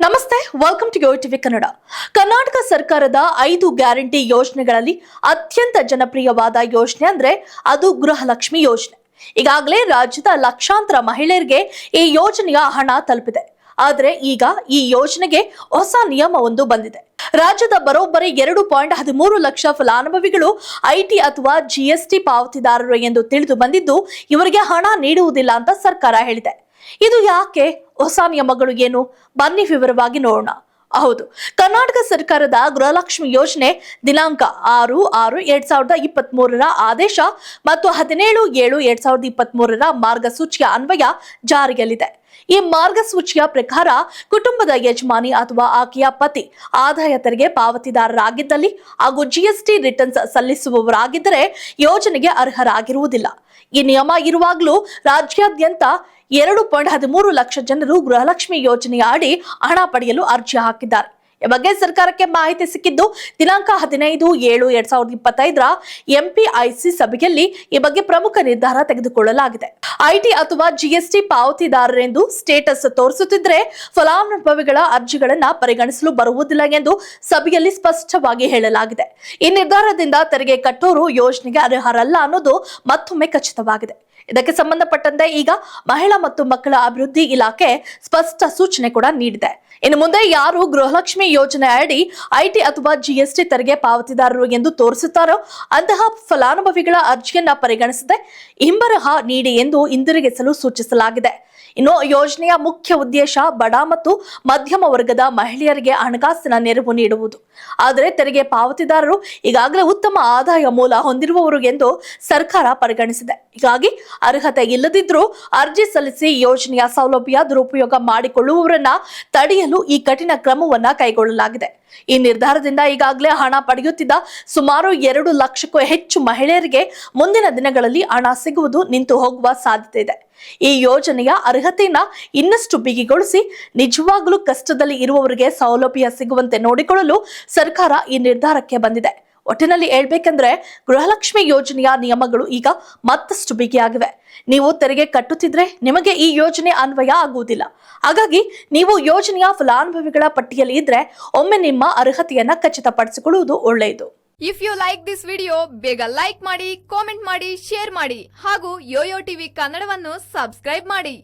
ನಮಸ್ತೆ welcome to TV Kannada Karnataka ಸರ್ಕಾರದ ಐದು ಗ್ಯಾರಂಟಿ ಯೋಜನೆಗಳಲ್ಲಿ ಅತ್ಯಂತ ಜನಪ್ರಿಯವಾದ ಯೋಜನೆ ಅಂದ್ರೆ ಅದು ಗೃಹಲಕ್ಷ್ಮಿ ಯೋಜನೆ. ಈಗಾಗಲೇ ರಾಜ್ಯದ ಲಕ್ಷಾಂತರ ಮಹಿಳೆಯರಿಗೆ ಈ ಯೋಜನೆಯ ಹಣ ತಲುಪಿದೆ. ಆದರೆ ಈಗ ಈ ಯೋಜನೆಗೆ ಹೊಸ ನಿಯಮವೊಂದು ಬಂದಿದೆ. ರಾಜ್ಯದ ಬರೋಬ್ಬರಿ ಎರಡು ಪಾಯಿಂಟ್ ಹದಿಮೂರು ಲಕ್ಷ ಫಲಾನುಭವಿಗಳು ಐಟಿ ಅಥವಾ ಜಿಎಸ್ಟಿ ಪಾವತಿದಾರರು ಎಂದು ತಿಳಿದು ಬಂದಿದ್ದು, ಇವರಿಗೆ ಹಣ ನೀಡುವುದಿಲ್ಲ ಅಂತ ಸರ್ಕಾರ ಹೇಳಿದೆ. ಇದು ಯಾಕೆ ಹೊಸ ನಿಯಮಗಳು ಏನು? ಬನ್ನಿ ವಿವರವಾಗಿ ನೋಡೋಣ. ಹೌದು, ಕರ್ನಾಟಕ ಸರ್ಕಾರದ ಗೃಹಲಕ್ಷ್ಮಿ ಯೋಜನೆ ದಿನಾಂಕ ಆರು ಆರು ಎರಡ್ ಸಾವಿರದ ಇಪ್ಪತ್ತ್ ಮೂರರ ಆದೇಶ ಮತ್ತು ಹದಿನೇಳು ಏಳು ಎರಡ್ ಸಾವಿರದ ಇಪ್ಪತ್ತ್ ಮೂರರ ಮಾರ್ಗಸೂಚಿಯ ಅನ್ವಯ ಜಾರಿಯಲ್ಲಿದೆ. ಈ ಮಾರ್ಗಸೂಚಿಯ ಪ್ರಕಾರ ಕುಟುಂಬದ ಯಜಮಾನಿ ಅಥವಾ ಆಕೆಯ ಪತಿ ಆದಾಯ ತೆರಿಗೆ ಪಾವತಿದಾರರಾಗಿದ್ದಲ್ಲಿ ಹಾಗೂ ಜಿಎಸ್ಟಿ ರಿಟರ್ನ್ಸ್ ಸಲ್ಲಿಸುವವರಾಗಿದ್ದರೆ ಯೋಜನೆಗೆ ಅರ್ಹರಾಗಿರುವುದಿಲ್ಲ. ಈ ನಿಯಮ ಇರುವಾಗಲೂ ರಾಜ್ಯಾದ್ಯಂತ ಎರಡು ಪಾಯಿಂಟ್ ಹದಿಮೂರು ಲಕ್ಷ ಜನರು ಗೃಹಲಕ್ಷ್ಮಿ ಯೋಜನೆಯ ಅಡಿ ಹಣ ಪಡೆಯಲು ಅರ್ಜಿ ಹಾಕಿದ್ದಾರೆ. ಬಗ್ಗೆ ಸರ್ಕಾರಕ್ಕೆ ಮಾಹಿತಿ ಸಿಕ್ಕಿದ್ದು ದಿನಾಂಕ ಹದಿನೈದು ಏಳು ಎರಡ್ ಸಾವಿರದ ಇಪ್ಪತ್ತೈದರ ಎಂಪಿಐಸಿ ಸಭೆಯಲ್ಲಿ ಈ ಬಗ್ಗೆ ಪ್ರಮುಖ ನಿರ್ಧಾರ ತೆಗೆದುಕೊಳ್ಳಲಾಗಿದೆ. ಐಟಿ ಅಥವಾ ಜಿಎಸ್ಟಿ ಪಾವತಿದಾರರೆಂದು ಸ್ಟೇಟಸ್ ತೋರಿಸುತ್ತಿದ್ದರೆ ಫಲಾನುಭವಿಗಳ ಅರ್ಜಿಗಳನ್ನ ಪರಿಗಣಿಸಲು ಬರುವುದಿಲ್ಲ ಎಂದು ಸಭೆಯಲ್ಲಿ ಸ್ಪಷ್ಟವಾಗಿ ಹೇಳಲಾಗಿದೆ. ಈ ನಿರ್ಧಾರದಿಂದ ತೆರಿಗೆ ಕಟ್ಟೋರು ಯೋಜನೆಗೆ ಅರ್ಹರಲ್ಲ ಅನ್ನೋದು ಮತ್ತೊಮ್ಮೆ ಖಚಿತವಾಗಿದೆ. ಇದಕ್ಕೆ ಸಂಬಂಧಪಟ್ಟಂತೆ ಈಗ ಮಹಿಳಾ ಮತ್ತು ಮಕ್ಕಳ ಅಭಿವೃದ್ಧಿ ಇಲಾಖೆ ಸ್ಪಷ್ಟ ಸೂಚನೆ ಕೂಡ ನೀಡಿದೆ. ಇನ್ನು ಮುಂದೆ ಯಾರು ಗೃಹಲಕ್ಷ್ಮಿ ಯೋಜನೆ ಅಡಿ ಐಟಿ ಅಥವಾ ಜಿಎಸ್ಟಿ ತೆರಿಗೆ ಪಾವತಿದಾರರು ಎಂದು ತೋರಿಸುತ್ತಾರೋ ಅಂತಹ ಫಲಾನುಭವಿಗಳ ಅರ್ಜಿಯನ್ನ ಪರಿಗಣಿಸದೆ ಹಿಂಬರಹ ನೀಡಿ ಎಂದು ಹಿಂದಿರುಗಿಸಲು ಸೂಚಿಸಲಾಗಿದೆ. ಇನ್ನು ಯೋಜನೆಯ ಮುಖ್ಯ ಉದ್ದೇಶ ಬಡ ಮತ್ತು ಮಧ್ಯಮ ವರ್ಗದ ಮಹಿಳೆಯರಿಗೆ ಹಣಕಾಸಿನ ನೆರವು ನೀಡುವುದು. ಆದರೆ ತೆರಿಗೆ ಪಾವತಿದಾರರು ಈಗಾಗಲೇ ಉತ್ತಮ ಆದಾಯ ಮೂಲ ಹೊಂದಿರುವವರು ಎಂದು ಸರ್ಕಾರ ಪರಿಗಣಿಸಿದೆ. ಹೀಗಾಗಿ ಅರ್ಹತೆ ಇಲ್ಲದಿದ್ದರೂ ಅರ್ಜಿ ಸಲ್ಲಿಸಿ ಯೋಜನೆಯ ಸೌಲಭ್ಯ ದುರುಪಯೋಗ ಮಾಡಿಕೊಳ್ಳುವವರನ್ನ ತಡೆಯಲು ಈ ಕಠಿಣ ಕ್ರಮವನ್ನ ಕೈಗೊಳ್ಳಲಾಗಿದೆ. ಈ ನಿರ್ಧಾರದಿಂದ ಈಗಾಗಲೇ ಹಣ ಪಡೆಯುತ್ತಿದ್ದ ಸುಮಾರು ಎರಡು ಲಕ್ಷಕ್ಕೂ ಹೆಚ್ಚು ಮಹಿಳೆಯರಿಗೆ ಮುಂದಿನ ದಿನಗಳಲ್ಲಿ ಹಣ ಸಿಗುವುದು ನಿಂತು ಹೋಗುವ ಸಾಧ್ಯತೆ ಇದೆ. ಈ ಯೋಜನೆಯ ಅರ್ಹತೆಯನ್ನ ಇನ್ನಷ್ಟು ಬಿಗಿಗೊಳಿಸಿ ನಿಜವಾಗಲೂ ಕಷ್ಟದಲ್ಲಿ ಇರುವವರಿಗೆ ಸೌಲಭ್ಯ ಸಿಗುವಂತೆ ನೋಡಿಕೊಳ್ಳಲು ಸರ್ಕಾರ ಈ ನಿರ್ಧಾರಕ್ಕೆ ಬಂದಿದೆ. ಒಟ್ಟಿನಲ್ಲಿ ಹೇಳ್ಬೇಕಂದ್ರೆ ಗೃಹಲಕ್ಷ್ಮಿ ಯೋಜನೆಯ ನಿಯಮಗಳು ಈಗ ಮತ್ತಷ್ಟು ಬಿಗಿಯಾಗಿವೆ. ನೀವು ತೆರಿಗೆ ಕಟ್ಟುತ್ತಿದ್ರೆ ನಿಮಗೆ ಈ ಯೋಜನೆ ಅನ್ವಯ ಆಗುವುದಿಲ್ಲ. ಹಾಗಾಗಿ ನೀವು ಯೋಜನೆಯ ಫಲಾನುಭವಿಗಳ ಪಟ್ಟಿಯಲ್ಲಿ ಇದ್ರೆ ಒಮ್ಮೆ ನಿಮ್ಮ ಅರ್ಹತೆಯನ್ನ ಖಚಿತಪಡಿಸಿಕೊಳ್ಳುವುದು ಒಳ್ಳೆಯದು. If you like this video ಬೇಗ ಲೈಕ್ ಮಾಡಿ ಕಾಮೆಂಟ್ ಮಾಡಿ ಶೇರ್ ಮಾಡಿ ಹಾಗೂ ಯೋಯೋ ಟಿವಿ ಕನ್ನಡವನ್ನು ಸಬ್ಸ್ಕ್ರೈಬ್ ಮಾಡಿ.